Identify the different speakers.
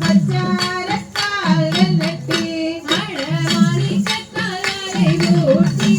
Speaker 1: பச்சாரத்தால் நட்டி
Speaker 2: மழை மாறி கத்தாலை ஊட்டி